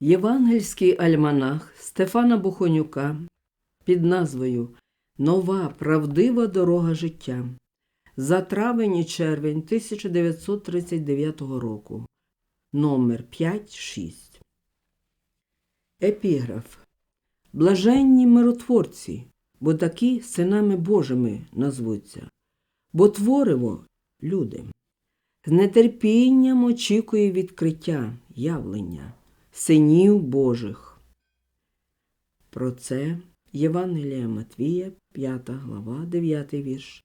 Євангельський альманах Стефана Бухонюка під назвою Нова правдива дорога життя за травень і червень 1939 року. Номер 5-6. Епіграф. Блаженні миротворці, бо такі синами Божими назвуться, бо твориво люди. З нетерпінням очікує відкриття, явлення синів Божих. Про це Євангелія Матвія, 5 глава, 9 вірш,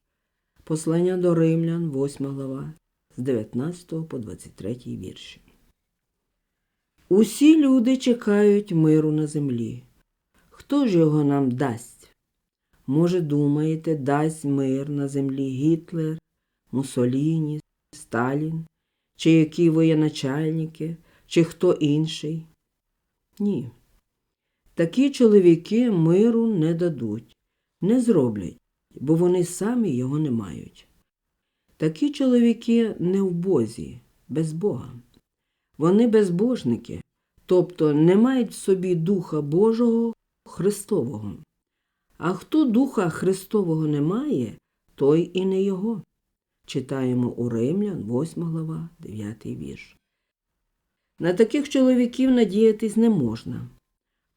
Послання до Римлян, 8 глава, з 19 по 23 вірші. Усі люди чекають миру на землі. Хто ж його нам дасть? Може, думаєте, дасть мир на землі Гітлер, Мусоліні, Сталін, чи які воєначальники, чи хто інший? Ні. Такі чоловіки миру не дадуть, не зроблять, бо вони самі його не мають. Такі чоловіки не в Бозі, без Бога. Вони безбожники, тобто не мають в собі Духа Божого Христового. А хто Духа Христового не має, той і не його. Читаємо у Римлян, 8 глава, 9 вірш. На таких чоловіків надіятись не можна.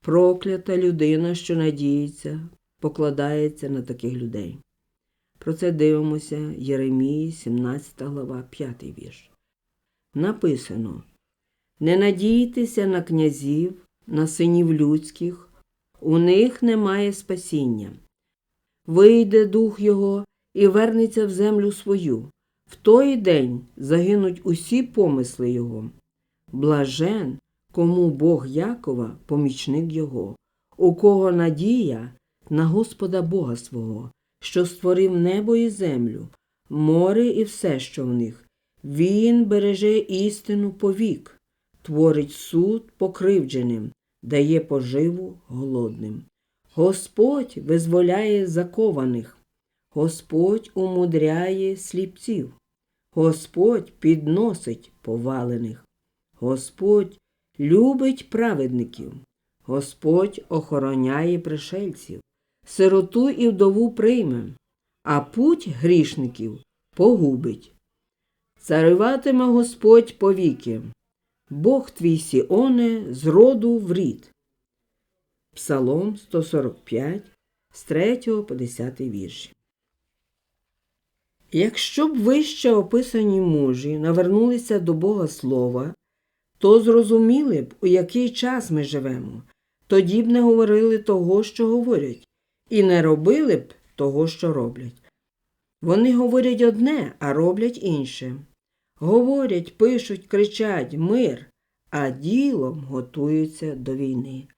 Проклята людина, що надіється, покладається на таких людей. Про це дивимося Єремії, 17 глава, 5 вірш. Написано Не надійтеся на князів, на синів людських, у них немає спасіння. Вийде дух його і вернеться в землю свою. В той день загинуть усі помисли його. Блажен, кому Бог Якова, помічник його, у кого надія на Господа Бога свого, що створив небо і землю, море і все, що в них. Він береже істину повік, творить суд покривдженим, дає поживу голодним. Господь визволяє закованих, Господь умудряє сліпців, Господь підносить повалених, Господь любить праведників, Господь охороняє пришельців, сироту і вдову прийме, а путь грішників погубить. Царюватиме Господь повіки, Бог твій Сіоне з роду в рід. Псалом 145 з 3 по 10 вірші. Якщо б вище описані мужі навернулися до Бога Слова, то зрозуміли б, у який час ми живемо, тоді б не говорили того, що говорять, і не робили б того, що роблять. Вони говорять одне, а роблять інше. Говорять, пишуть, кричать мир, а ділом готуються до війни.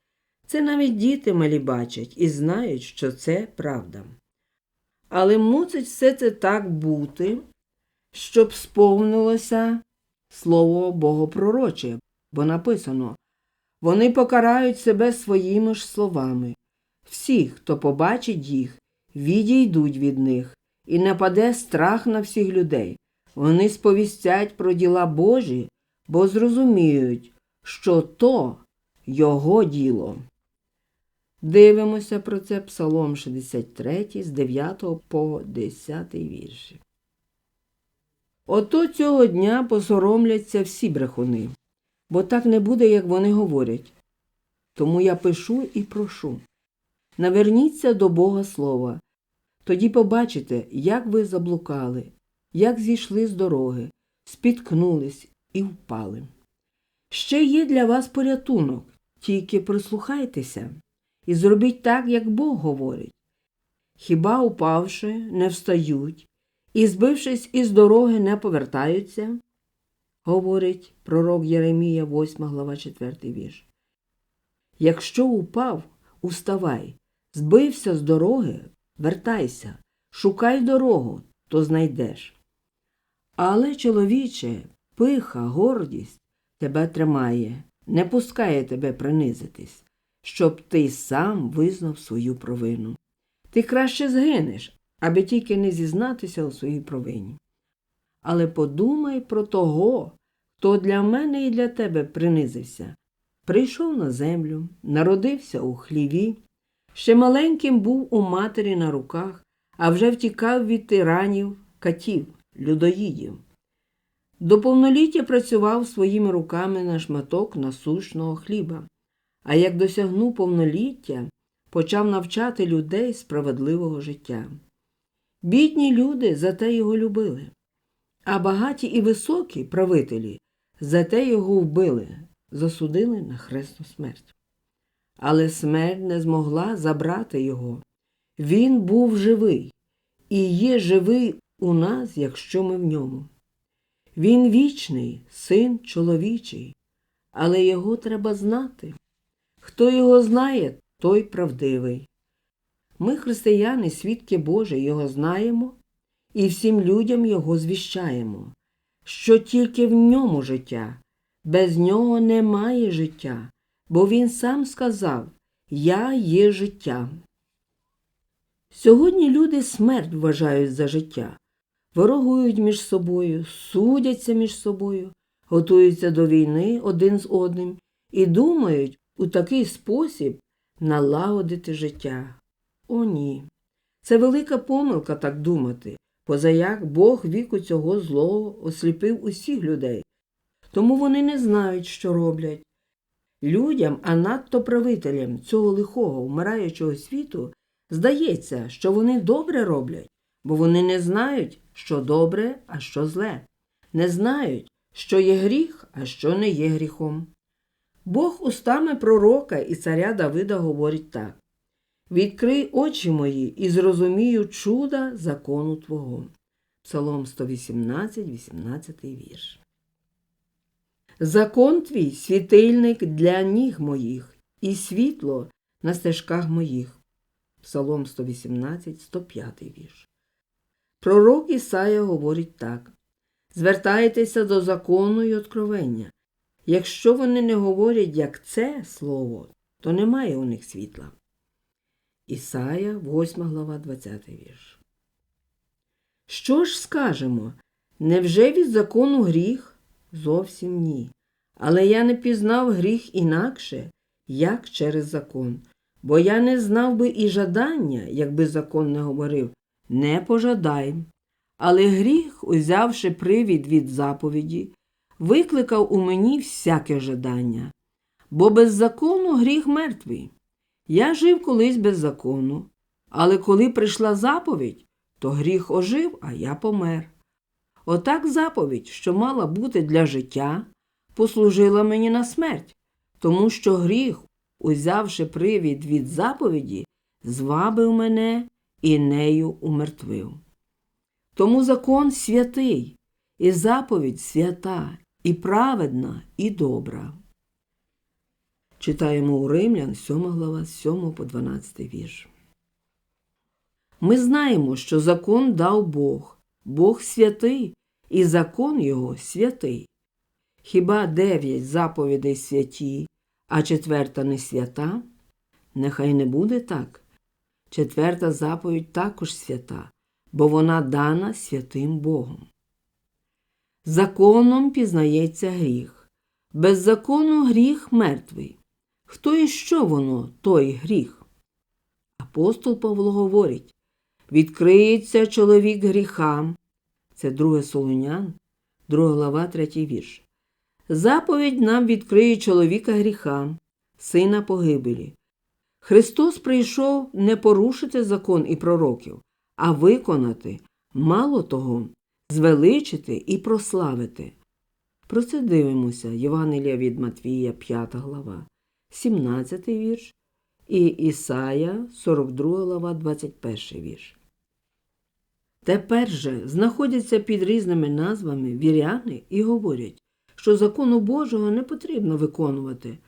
Це навіть діти малі бачать і знають, що це правда. Але мусить все це так бути, щоб сповнилося слово Богопророче, бо написано вони покарають себе своїми ж словами. Всі, хто побачить їх, відійдуть від них, і нападе страх на всіх людей. Вони сповістять про діла Божі, бо зрозуміють, що то його діло. Дивимося про це Псалом 63 з 9 по 10 вірші. Ото цього дня посоромляться всі брехуни, бо так не буде, як вони говорять. Тому я пишу і прошу. Наверніться до Бога Слова, тоді побачите, як ви заблукали, як зійшли з дороги, спіткнулись і впали. Ще є для вас порятунок, тільки прислухайтеся і зробіть так, як Бог говорить. Хіба упавши, не встають і, збившись із дороги, не повертаються? Говорить пророк Єремія, 8 глава 4 вірш. Якщо упав, уставай, збився з дороги, вертайся, шукай дорогу, то знайдеш. Але, чоловіче, пиха, гордість тебе тримає, не пускає тебе принизитись, щоб ти сам визнав свою провину. Ти краще згинеш, аби тільки не зізнатися у своїй провині. Але подумай про того, хто для мене і для тебе принизився, прийшов на землю, народився у хліві, ще маленьким був у матері на руках, а вже втікав від тиранів, катів, людоїдів. До повноліття працював своїми руками на шматок насущного хліба, а як досягнув повноліття, почав навчати людей справедливого життя. Бідні люди за те його любили, а багаті і високі правителі за те його вбили, засудили на хресну смерть. Але смерть не змогла забрати його. Він був живий і є живий у нас, якщо ми в ньому. Він вічний, син чоловічий, але його треба знати. Хто його знає, той правдивий. Ми, християни, свідки Божі, його знаємо і всім людям його звіщаємо, що тільки в ньому життя, без нього немає життя, бо він сам сказав Я є життя. Сьогодні люди смерть вважають за життя, ворогують між собою, судяться між собою, готуються до війни один з одним і думають у такий спосіб налагодити життя. О, ні. Це велика помилка так думати, позаяк Бог віку цього злого осліпив усіх людей, тому вони не знають, що роблять. Людям, а надто правителям цього лихого, вмираючого світу, здається, що вони добре роблять, бо вони не знають, що добре, а що зле, не знають, що є гріх, а що не є гріхом. Бог устами пророка і царя Давида говорить так Відкрий очі мої і зрозумію чуда закону Твого. Псалом 118, 18 вірш. Закон твій світильник для ніг моїх, і світло на стежках моїх. Псалом 118, 105 вірш. Пророк Ісая говорить так Звертайтеся до закону і откровення. Якщо вони не говорять, як це слово, то немає у них світла. Ісая, 8 глава, 20 вірш. Що ж скажемо? Невже від закону гріх? Зовсім ні. Але я не пізнав гріх інакше, як через закон, бо я не знав би і жадання, якби закон не говорив не пожадай. Але гріх, узявши привід від заповіді, викликав у мені всяке жадання, бо без закону гріх мертвий. Я жив колись без закону, але коли прийшла заповідь, то гріх ожив, а я помер. Отак заповідь, що мала бути для життя, послужила мені на смерть, тому що гріх, узявши привід від заповіді, звабив мене і нею умертвив. Тому закон святий, і заповідь свята, і праведна, і добра. Читаємо у Римлян 7 глава, 7 по 12 вірш. Ми знаємо, що закон дав Бог, Бог святий, і закон його святий. Хіба дев'ять заповідей святі, а четверта не свята? Нехай не буде так. Четверта заповідь також свята, бо вона дана святим Богом. Законом пізнається гріх. Без закону гріх мертвий. Хто і що воно, той гріх? Апостол Павло говорить відкриється чоловік гріхам. Це друге Солонян, друга глава, третій вірш. Заповідь нам відкриє чоловіка гріха, сина погибелі. Христос прийшов не порушити закон і пророків, а виконати, мало того, звеличити і прославити. Про це дивимося Євангелія від Матвія, 5 глава, 17 вірш і Ісая, 42 глава, 21 вірш. Тепер же знаходяться під різними назвами віряни і говорять, що закону Божого не потрібно виконувати.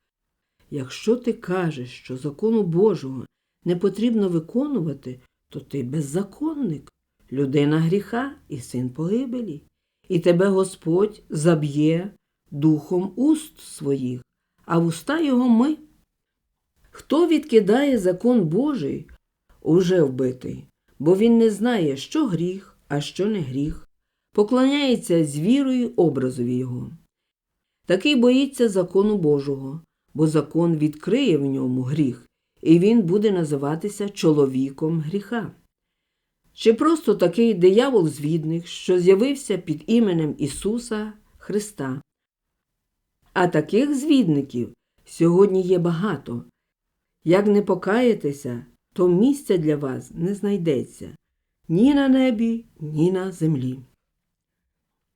Якщо ти кажеш, що закону Божого не потрібно виконувати, то ти беззаконник, людина гріха і син погибелі, і тебе Господь заб'є духом уст своїх, а в уста його ми. Хто відкидає закон Божий, уже вбитий, бо він не знає, що гріх, а що не гріх, поклоняється з вірою образові його. Такий боїться закону Божого, бо закон відкриє в ньому гріх, і він буде називатися чоловіком гріха. Чи просто такий диявол-звідник, що з'явився під іменем Ісуса Христа. А таких звідників сьогодні є багато. Як не покаєтеся, то місця для вас не знайдеться ні на небі, ні на землі.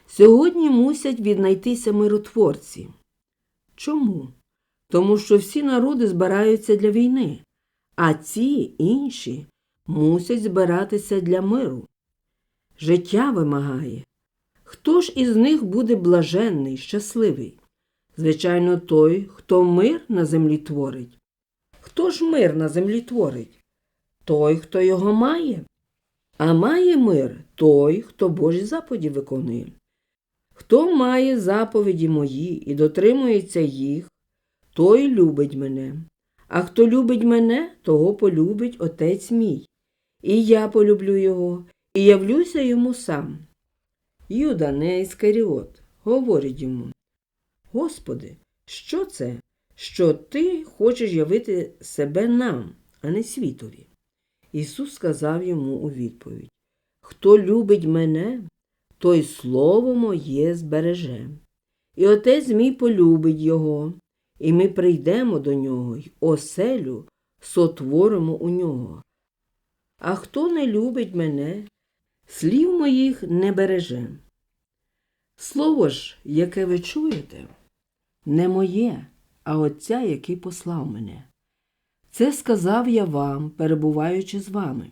Сьогодні мусять віднайтися миротворці. Чому? Тому що всі народи збираються для війни, а ці інші мусять збиратися для миру. Життя вимагає. Хто ж із них буде блаженний, щасливий? Звичайно, той, хто мир на землі творить. Хто ж мир на землі творить? Той, хто його має. А має мир той, хто Божі заповіді виконує. Хто має заповіді мої і дотримується їх, той любить мене. А хто любить мене, того полюбить Отець мій. І я полюблю його, і явлюся йому сам. Юда не Іскаріот говорить йому: Господи, що це, що ти хочеш явити себе нам, а не світові? Ісус сказав йому у відповідь: Хто любить мене, той слово моє збереже. І отець мій полюбить його, і ми прийдемо до нього й оселю сотворимо у нього. А хто не любить мене, слів моїх не береже. Слово ж, яке ви чуєте, не моє, а Отця, який послав мене. Це сказав я вам, перебуваючи з вами.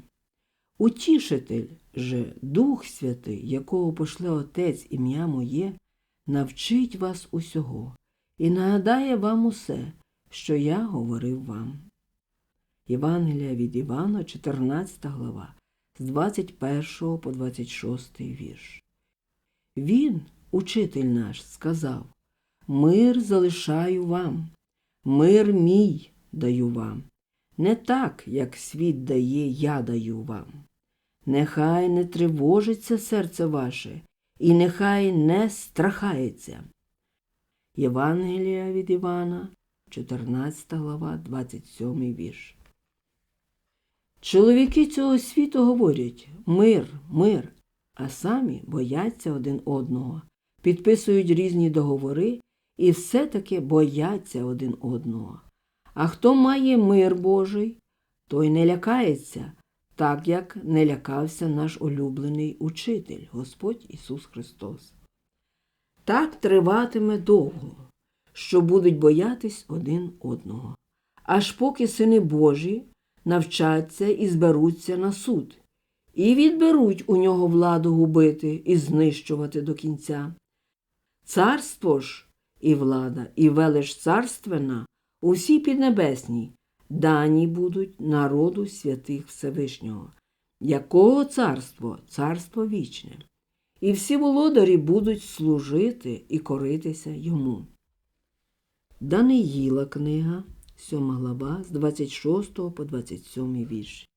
Утішитель же, Дух Святий, якого пошле Отець ім'я моє, навчить вас усього і нагадає вам усе, що я говорив вам. Євангелія від Івана, 14 глава, з 21 по 26 вірш. Він, учитель наш, сказав Мир залишаю вам, мир мій даю вам. Не так, як світ дає, я даю вам. Нехай не тривожиться серце ваше, і нехай не страхається. Євангелія від Івана, 14 глава, 27 вірш. Чоловіки цього світу говорять мир, мир, а самі бояться один одного, підписують різні договори і все-таки бояться один одного. А хто має мир Божий, той не лякається, так як не лякався наш улюблений учитель, Господь Ісус Христос. Так триватиме довго, що будуть боятись один одного, аж поки сини Божі навчаться і зберуться на суд, і відберуть у нього владу губити і знищувати до кінця. Царство ж і влада, і велич царственна усі піднебесні, дані будуть народу святих Всевишнього, якого царство царство вічне, і всі володарі будуть служити і коритися йому. Даниїла книга, 7 глава, з 26 по 27 вірш.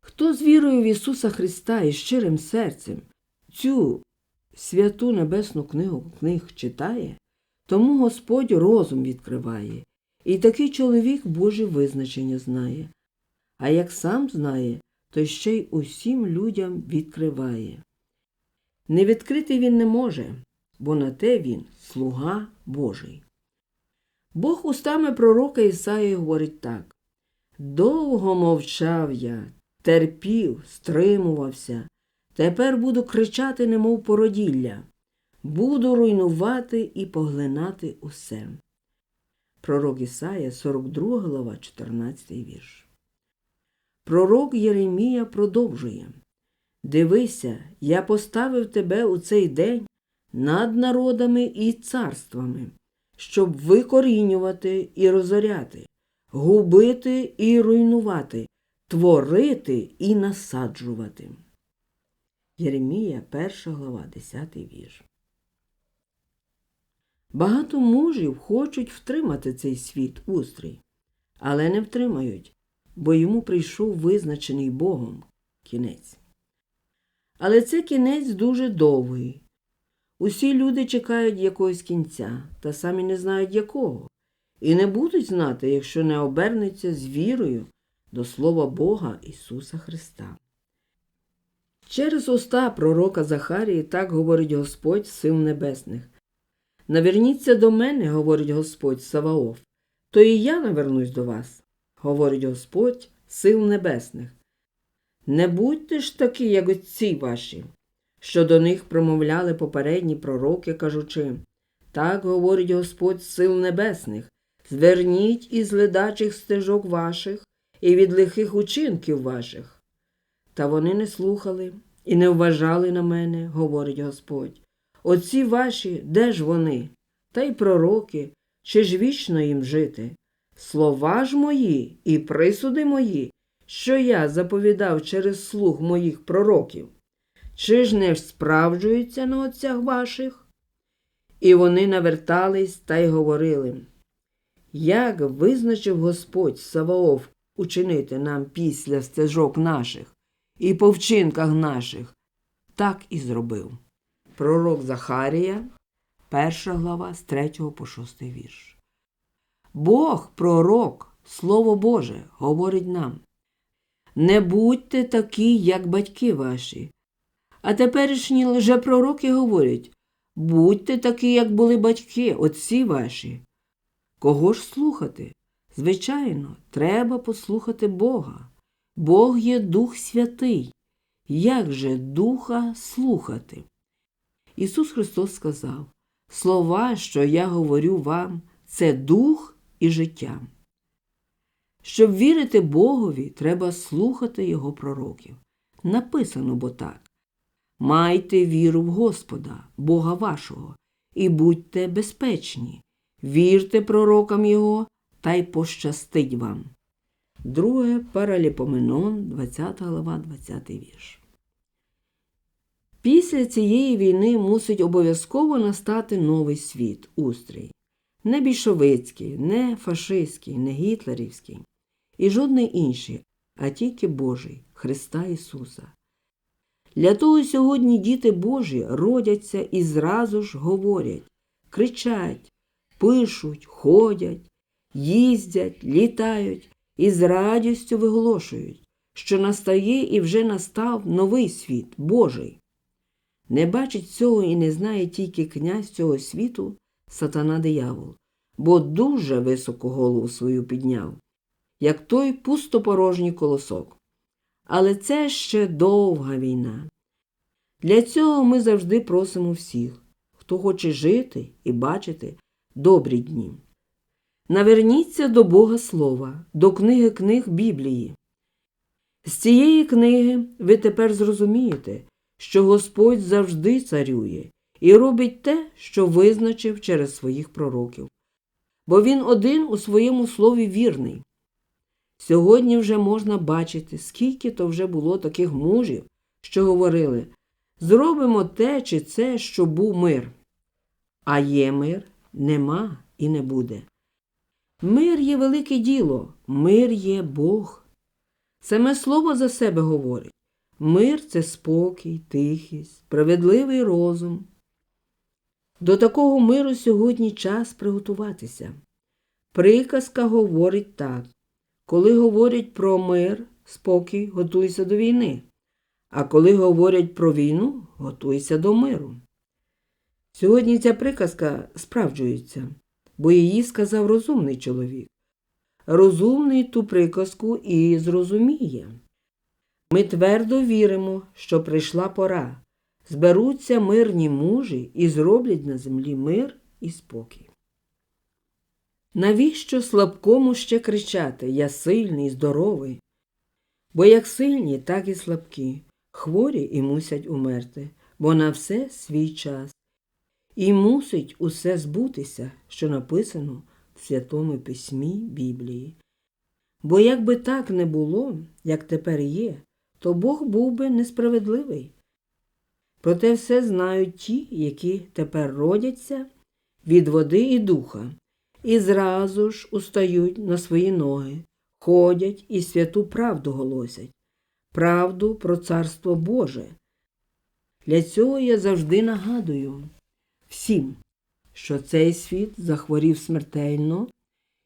Хто з вірою в Ісуса Христа і щирим серцем цю святу небесну книгу книг читає, тому Господь розум відкриває, і такий чоловік Боже визначення знає. А як сам знає, то ще й усім людям відкриває. Не відкрити він не може, бо на те він слуга Божий. Бог устами пророка Ісаї говорить так Довго мовчав я, терпів, стримувався, тепер буду кричати, немов породілля, буду руйнувати і поглинати усе. Пророк Ісая, 42 глава, 14 вірш. Пророк Єремія продовжує Дивися, я поставив тебе у цей день над народами і царствами, щоб викорінювати і розоряти, губити і руйнувати, творити і насаджувати. Єремія, 1 глава, 10 вірш. Багато мужів хочуть втримати цей світ устрій, але не втримають, бо йому прийшов визначений Богом кінець. Але це кінець дуже довгий. Усі люди чекають якогось кінця та самі не знають якого, і не будуть знати, якщо не обернуться з вірою до Слова Бога Ісуса Христа. Через уста пророка Захарії так говорить Господь сил небесних. Наверніться до мене, говорить Господь Саваоф, то і я навернусь до вас, говорить Господь сил небесних. Не будьте ж такі, як отці ваші, що до них промовляли попередні пророки, кажучи так говорить Господь сил небесних, зверніть із ледачих стежок ваших і від лихих учинків ваших. Та вони не слухали і не вважали на мене, говорить Господь. Отці ваші, де ж вони? Та й пророки, чи ж вічно їм жити? Слова ж мої і присуди мої, що я заповідав через слух моїх пророків, чи ж не справджуються на отцях ваших? І вони навертались та й говорили, як визначив Господь Саваоф учинити нам після стежок наших і по вчинках наших, так і зробив. Пророк Захарія, перша глава з 3 по 6 вірш. Бог, пророк, Слово Боже, говорить нам. Не будьте такі, як батьки ваші. А теперішні лжепророки говорять будьте такі, як були батьки, отці ваші. Кого ж слухати? Звичайно, треба послухати Бога. Бог є Дух Святий. Як же Духа слухати? Ісус Христос сказав Слова, що я говорю вам, це дух і життя. Щоб вірити Богові, треба слухати Його пророків. Написано бо так Майте віру в Господа, Бога вашого, і будьте безпечні, вірте пророкам Його, та й пощастить вам. Друге Параліпоменон, 20 глава, 20 вірш. Після цієї війни мусить обов'язково настати новий світ, устрій. Не більшовицький, не фашистський, не гітлерівський і жодний інший, а тільки Божий, Христа Ісуса. Для того сьогодні діти Божі родяться і зразу ж говорять, кричать, пишуть, ходять, їздять, літають і з радістю виголошують, що настає і вже настав новий світ Божий. Не бачить цього і не знає тільки князь цього світу, сатана диявол, бо дуже високу голову свою підняв, як той пустопорожній колосок. Але це ще довга війна. Для цього ми завжди просимо всіх, хто хоче жити і бачити добрі дні. Наверніться до Бога Слова, до книги книг Біблії. З цієї книги ви тепер зрозумієте, що Господь завжди царює і робить те, що визначив через своїх пророків. Бо Він один у своєму слові вірний. Сьогодні вже можна бачити, скільки то вже було таких мужів, що говорили зробимо те чи це, щоб був мир. А є мир, нема і не буде. Мир є велике діло, мир є Бог. Саме слово за себе говорить мир це спокій, тихість, справедливий розум. До такого миру сьогодні час приготуватися. Приказка говорить так коли говорять про мир, спокій, готуйся до війни. А коли говорять про війну, готуйся до миру. Сьогодні ця приказка справджується, бо її сказав розумний чоловік. Розумний ту приказку і зрозуміє. Ми твердо віримо, що прийшла пора. Зберуться мирні мужі і зроблять на землі мир і спокій. Навіщо слабкому ще кричати Я сильний, здоровий? Бо як сильні, так і слабкі, хворі і мусять умерти, бо на все свій час. І мусить усе збутися, що написано в Святому Письмі Біблії. Бо якби так не було, як тепер є, то Бог був би несправедливий. Проте все знають ті, які тепер родяться від води і духа, і зразу ж устають на свої ноги, ходять і святу правду голосять, правду про Царство Боже. Для цього я завжди нагадую всім, що цей світ захворів смертельно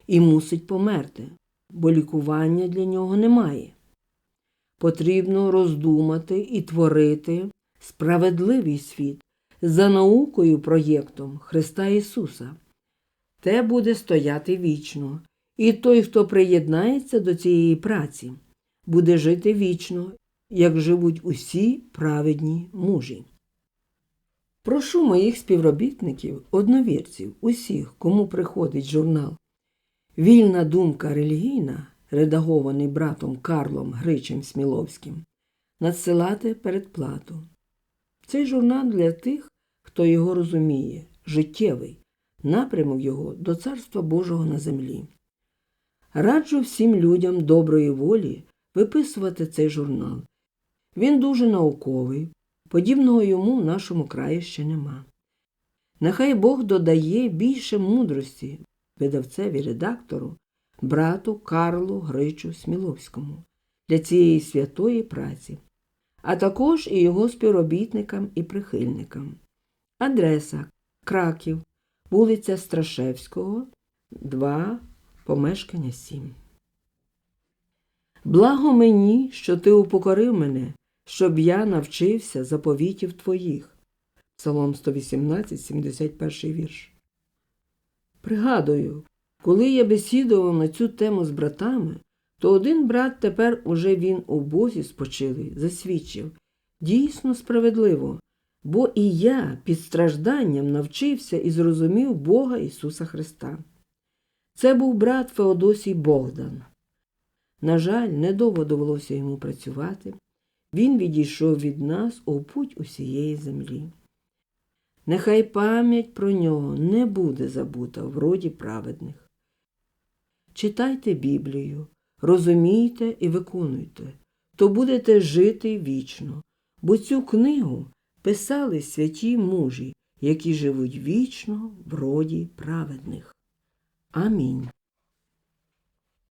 і мусить померти, бо лікування для нього немає. Потрібно роздумати і творити справедливий світ за наукою проєктом Христа Ісуса. Те буде стояти вічно, і той, хто приєднається до цієї праці, буде жити вічно, як живуть усі праведні мужі. Прошу моїх співробітників, одновірців, усіх, кому приходить журнал Вільна думка релігійна, редагований братом Карлом Гричем Сміловським, надсилати передплату. Цей журнал для тих, хто його розуміє, життєвий, напрямок його до Царства Божого на землі. Раджу всім людям доброї волі виписувати цей журнал. Він дуже науковий, подібного йому в нашому краї ще нема. Нехай Бог додає більше мудрості видавцеві редактору, брату Карлу Гричу Сміловському для цієї святої праці, а також і його співробітникам і прихильникам. Адреса Краків, вулиця Страшевського, 2, помешкання 7. Благо мені, що ти упокорив мене, щоб я навчився заповітів твоїх. Псалом 118, 71 вірш. Пригадую, коли я бесідував на цю тему з братами, то один брат тепер уже він у Бозі спочилий, засвідчив дійсно справедливо, бо і я під стражданням навчився і зрозумів Бога Ісуса Христа. Це був брат Феодосій Богдан. На жаль, недовго довелося йому працювати. Він відійшов від нас у путь усієї землі. Нехай пам'ять про нього не буде забута в роді праведних. Читайте Біблію, розумійте і виконуйте, то будете жити вічно, бо цю книгу писали святі мужі, які живуть вічно в роді праведних. Амінь.